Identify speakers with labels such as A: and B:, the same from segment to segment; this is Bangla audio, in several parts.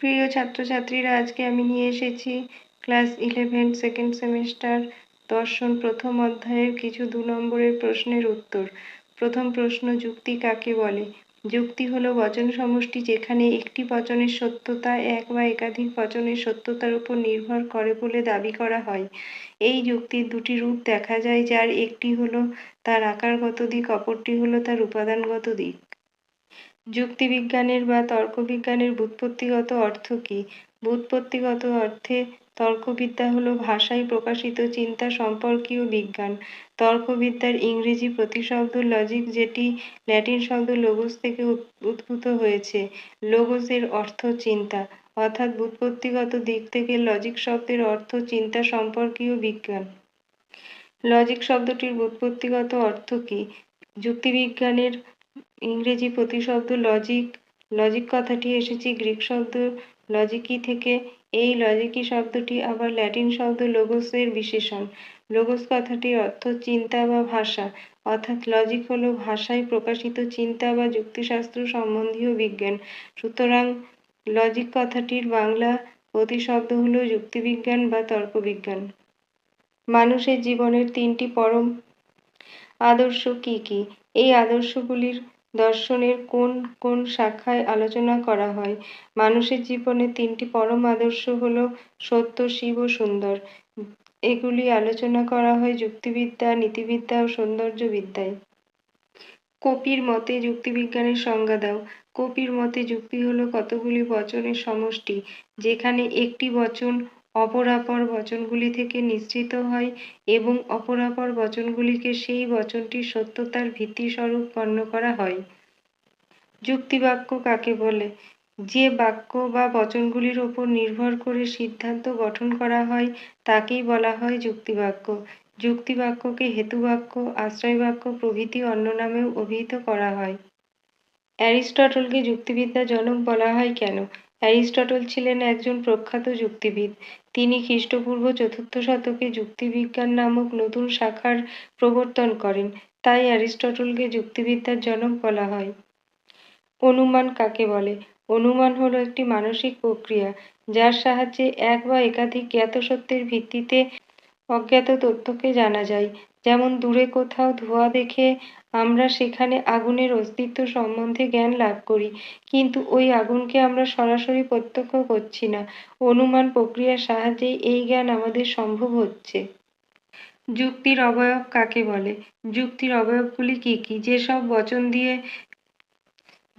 A: প্রিয় ছাত্রছাত্রীরা, আজকে আমি নিয়ে এসেছি ক্লাস ইলেভেন, সেকেন্ড সেমিস্টার, দর্শন প্রথম অধ্যায়ের কিছু দু নম্বরের প্রশ্নের উত্তর। প্রথম প্রশ্ন, যুক্তি কাকে বলে? যুক্তি হলো বচন সমষ্টি যেখানে একটি বচনের সত্যতা এক বা একাধিক বচনের সত্যতার উপর নির্ভর করে বলে দাবি করা হয়। এই যুক্তির দুটি রূপ দেখা যায়, যার একটি হলো তার আকারগত দিক, অপরটি হলো তার উপাদানগত দিক। যুক্তিবিজ্ঞানের বা তর্কবিজ্ঞানের ব্যুৎপত্তিগত অর্থ কী? ব্যুৎপত্তিগত অর্থে তর্কবিদ্যা হলো ভাষায় প্রকাশিত চিন্তা সম্পর্কীয় বিজ্ঞান। তর্কবিদ্যার ইংরেজি প্রতিশব্দ লজিক যেটি ল্যাটিন শব্দ লোগোস থেকে উদ্ভূত হয়েছে। লোগোসের অর্থ চিন্তা, অর্থাৎ ব্যুৎপত্তিগত দিক থেকে লজিক শব্দের অর্থ চিন্তা সম্পর্কীয় বিজ্ঞান। লজিক শব্দটির ব্যুৎপত্তিগত অর্থ কী? যুক্তিবিজ্ঞানের ইংরেজি প্রতিশব্দ লজিক লজিক কথাটি এসেছে গ্রিক শব্দ লজিকি থেকে। এই লজিকি শব্দটি আবার ল্যাটিন শব্দ লোগোসের বিশেষণ। লোগোস কথাটির অর্থ চিন্তা বা ভাষা, অর্থাৎ লজিক হল ভাষায় প্রকাশিত চিন্তা বা যুক্তিশাস্ত্র সম্বন্ধীয় বিজ্ঞান। সুতরাং লজিক কথাটির বাংলা প্রতিশব্দ হলো যুক্তিবিজ্ঞান বা তর্কবিজ্ঞান। মানুষের জীবনের তিনটি পরম আদর্শ কি কি? এই আদর্শগুলির দর্শনের কোন কোন শাখায় আলোচনা করা হয়? মানুষের জীবনে তিনটি পরম আদর্শ হল সত্য, শিব ও সুন্দর। এগুলি আলোচনা করা হয় যুক্তিবিদ্যা, নীতিবিদ্যা ও সৌন্দর্যবিদ্যায়। কপির মতে যুক্তিবিজ্ঞানের সংজ্ঞা দাও। কপির মতে যুক্তি হলো কতগুলি বচনের সমষ্টি, যেখানে একটি বচন অপরাপর বচনগুলি থেকে নিশ্চিত হয় এবং অপরাপর বচনগুলিকে সেই বচনটির সত্যতার ভিত্তিস্বরূপ গণ্য করা হয়। যুক্তিবাক্য কাকে বলে? যে বাক্য বা বচনগুলির ওপর নির্ভর করে সিদ্ধান্ত গঠন করা হয়, তাকেই বলা হয় যুক্তিবাক্য। যুক্তিবাক্যকে হেতুবাক্য, আশ্রয়বাক্য, প্রভৃতি অন্য নামেও অভিহিত করা হয়। অ্যারিস্টটলকে যুক্তিবিদ্যার জনক বলা হয় কেন? অ্যারিস্টটল ছিলেন একজন প্রখ্যাত যুক্তিবিদ। তিনি খ্রিস্টপূর্ব চতুর্থ শতকে যুক্তিবিজ্ঞান নামক নতুন শাখার প্রবর্তন করেন, তাই অ্যারিস্টটলকে যুক্তিবিদ্যার জনক বলা হয়। অনুমান কাকে বলে? অনুমান হলো একটি মানসিক প্রক্রিয়া, যার সাহায্যে এক বা একাধিক জ্ঞাত সত্যের ভিত্তিতে অজ্ঞাত তথ্যকে জানা যায়। যেমন দূরে কোথাও ধোঁয়া দেখে আমরা সেখানে আগুনের অস্তিত্ব সম্বন্ধে জ্ঞান লাভ করি। কিন্তু ওই আগুনকে আমরা সরাসরি প্রত্যক্ষ করছি না। অনুমান প্রক্রিয়ার সাহায্যে এই জ্ঞান আমাদের সম্ভব হচ্ছে। যুক্তির অবয়ব কাকে বলে? যুক্তির অবয়বগুলি কি কি? যেসব বচন দিয়ে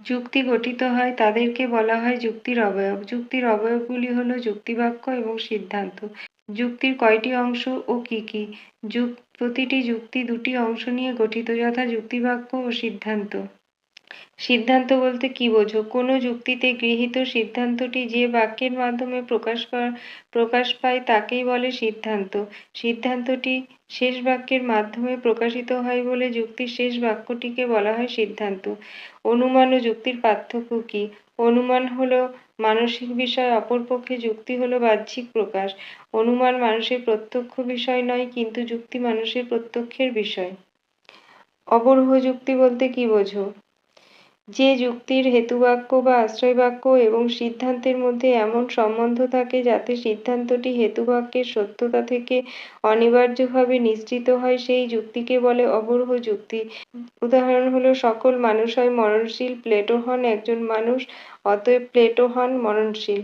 A: যুক্তি গঠিত হয়, তাদেরকে বলা হয় যুক্তির অবয়ব। যুক্তির অবয়বগুলি হলো যুক্তিবাক্য এবং সিদ্ধান্ত। যুক্তির কয়টি অংশ ও কি কি? যুক প্রতিটি যুক্তি দুটি অংশ নিয়ে গঠিত যথা যুক্তিবাক্য ও সিদ্ধান্ত। সিদ্ধান্ত বলতে কি বোঝো? কোনো যুক্তিতে গৃহীত সিদ্ধান্তটি যে বাক্যের মাধ্যমে প্রকাশ প্রকাশ পায় তাকেই বলে সিদ্ধান্ত। সিদ্ধান্তটি শেষ বাক্যের মাধ্যমে প্রকাশিত হয় বলে যুক্তির শেষ বাক্যটিকে বলা হয় সিদ্ধান্ত। অনুমান ও যুক্তির পার্থক্য কি? অনুমান হলো মানসিক বিষয় অপরপক্ষে যুক্তি হলো বাহ্যিক প্রকাশ। অনুমান মানুষের প্রত্যক্ষ বিষয় নয়, কিন্তু যুক্তি মানুষের প্রত্যক্ষের বিষয়। অবরোহ যুক্তি বলতে কি বোঝো? যে যুক্তির হেতুবাক্য বা আশ্রয়বাক্য এবং সিদ্ধান্তের মধ্যে এমন সম্বন্ধ থাকে যাতে সিদ্ধান্তটি হেতুবাক্যের সত্যতা থেকে অনিবার্যভাবে নিশ্চিত হয়, সেই যুক্তিকে বলে অবরহ যুক্তি। উদাহরণ হলো, সকল মানুষ হয় মরণশীল প্লেটো হন একজন মানুষ, অতএব প্লেটো হন মরণশীল।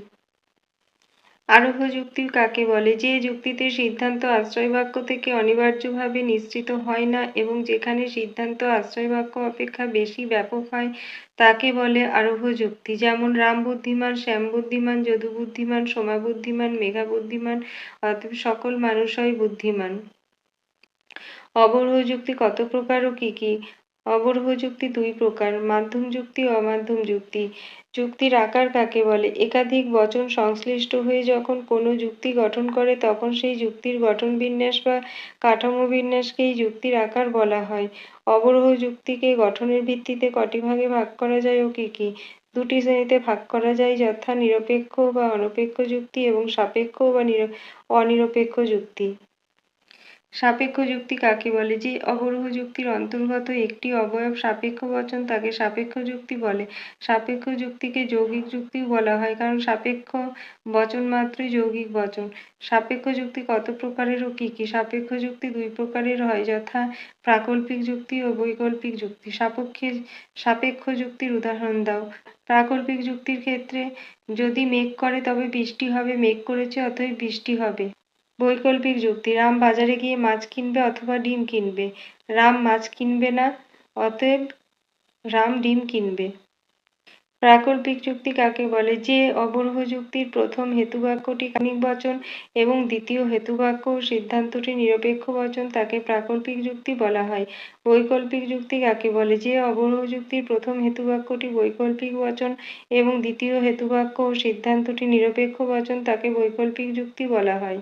A: আরোহ যুক্তি কাকে বলে? যে যুক্তিতে সিদ্ধান্ত আশ্রয়বাক্য থেকে অনিবার্যভাবে নিশ্চিত হয় না এবং যেখানে সিদ্ধান্ত আশ্রয়বাক্য অপেক্ষা বেশি ব্যাপক হয়, তাকে বলে আরোহ যুক্তি। যেমন রাম বুদ্ধিমান, শ্যাম বুদ্ধিমান, যদু বুদ্ধিমান, সোমা বুদ্ধিমান, মেঘা বুদ্ধিমান, অতএব সকল মানুষই বুদ্ধিমান। অবরোহ যুক্তি কত প্রকার ও কি কি? অবরোহ যুক্তি দুই প্রকার, মাধ্যম যুক্তি অমাধ্যম যুক্তি। যুক্তির আকার কাকে বলে? একাধিক বচন সংশ্লিষ্ট হয়ে যখন কোনো যুক্তি গঠন করে, তখন সেই যুক্তির গঠন বিন্যাস বা কাঠামো বিন্যাসকেই যুক্তির আকার বলা হয়। অবরোহ যুক্তিকে গঠনের ভিত্তিতে কটি ভাগে ভাগ করা যায় ও কি কি? দুটি শ্রেণীতে ভাগ করা যায়, যথা নিরপেক্ষ বা অনপেক্ষ যুক্তি এবং সাপেক্ষ বা অনিরপেক্ষ যুক্তি। সাপেক্ষ যুক্তি কাকে বলে? যে অবরোহ যুক্তির অন্তর্গত একটি অবয়ব সাপেক্ষ বচন তাকে সাপেক্ষ যুক্তি বলে। সাপেক্ষ যুক্তিকে যৌগিক যুক্তিও বলা হয়, কারণ সাপেক্ষ বচন মাত্রই যৌগিক বচন। সাপেক্ষ যুক্তি কত প্রকারের ও কি কি? সাপেক্ষ যুক্তি দুই প্রকারের হয়, যথা প্রাকল্পিক যুক্তি ও বৈকল্পিক যুক্তি। সাপেক্ষে সাপেক্ষ যুক্তির উদাহরণ দাও। প্রাকল্পিক যুক্তির ক্ষেত্রে যদি মেঘ করে, তবে বৃষ্টি হবে, মেঘ করেছে, অতএব বৃষ্টি হবে। বৈকল্পিক যুক্তি। রাম বাজারে গিয়ে মাছ কিনবে অথবা ডিম কিনবে? রাম মাছ কিনবে না, অতএব রাম ডিম কিনবে। প্রাকল্পিক যুক্তি কাকে বলে? যে অবরোহ যুক্তির প্রথম হেতুবাক্যটি কাল্পনিক বচন এবং দ্বিতীয় হেতুবাক্য ও সিদ্ধান্তটি নিরপেক্ষ বচন তাকে প্রাকল্পিক যুক্তি বলা হয়। বৈকল্পিক যুক্তি কাকে বলে? যে অবরোহ যুক্তির প্রথম হেতুবাক্যটি বৈকল্পিক বচন এবং দ্বিতীয় হেতুবাক্য ও সিদ্ধান্তটি নিরপেক্ষ বচন তাকে বৈকল্পিক যুক্তি বলা হয়।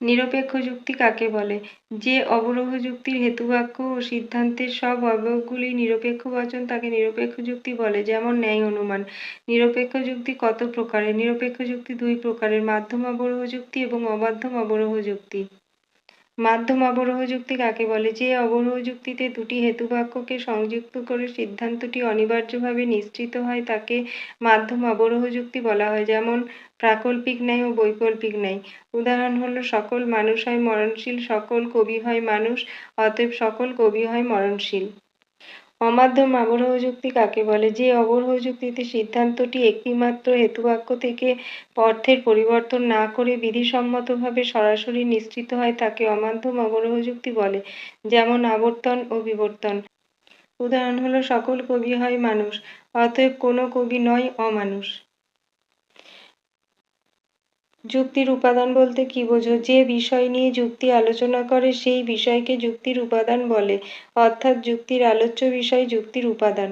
A: নিরপেক্ষ যুক্তি কাকে বলে? যে অবরোহ যুক্তির হেতুবাক্য ও সিদ্ধান্তের সব অবয়বগুলি নিরপেক্ষ বচন তাকে নিরপেক্ষ যুক্তি বলে, যেমন ন্যায় অনুমান। নিরপেক্ষ যুক্তি কত প্রকারের? নিরপেক্ষ যুক্তি দুই প্রকারের, মাধ্যম অবরোহ যুক্তি এবং অমাধ্যম অবরোহ যুক্তি। মাধ্যম অবরোহ যুক্তি কাকে বলে? যে অবরোহ যুক্তিতে দুটি হেতুবাক্যকে সংযুক্ত করে সিদ্ধান্তটি অনিবার্যভাবে নিশ্চিত হয়, তাকে মাধ্যম অবরোহ যুক্তি বলা হয়, যেমন প্রাকল্পিক ন্যায় ও বৈকল্পিক ন্যায়। উদাহরণ হলো, সকল মানুষ হয় মরণশীল, সকল কবি হয় মানুষ, অতএব সকল কবি হয় মরণশীল। অমাধ্যম আবরহ যুক্তি কাকে বলে? যে অবরহ যুক্তিতে সিদ্ধান্তটি একটিমাত্র হেতুবাক্য থেকে অর্থের পরিবর্তন না করে বিধিসম্মতভাবে সরাসরি নিশ্চিত হয়, তাকে অমাধ্যম অবরহ যুক্তি বলে, যেমন আবর্তন ও বিবর্তন। উদাহরণ হলো, সকল কবি হয় মানুষ, অতএব কোনো কবি নয় অমানুষ। যুক্তির উপাদান বলতে কি বোঝো? যে বিষয় নিয়ে যুক্তি আলোচনা করে, সেই বিষয়কে যুক্তির উপাদান বলে। অর্থাৎ যুক্তির আলোচ্য বিষয় যুক্তির উপাদান।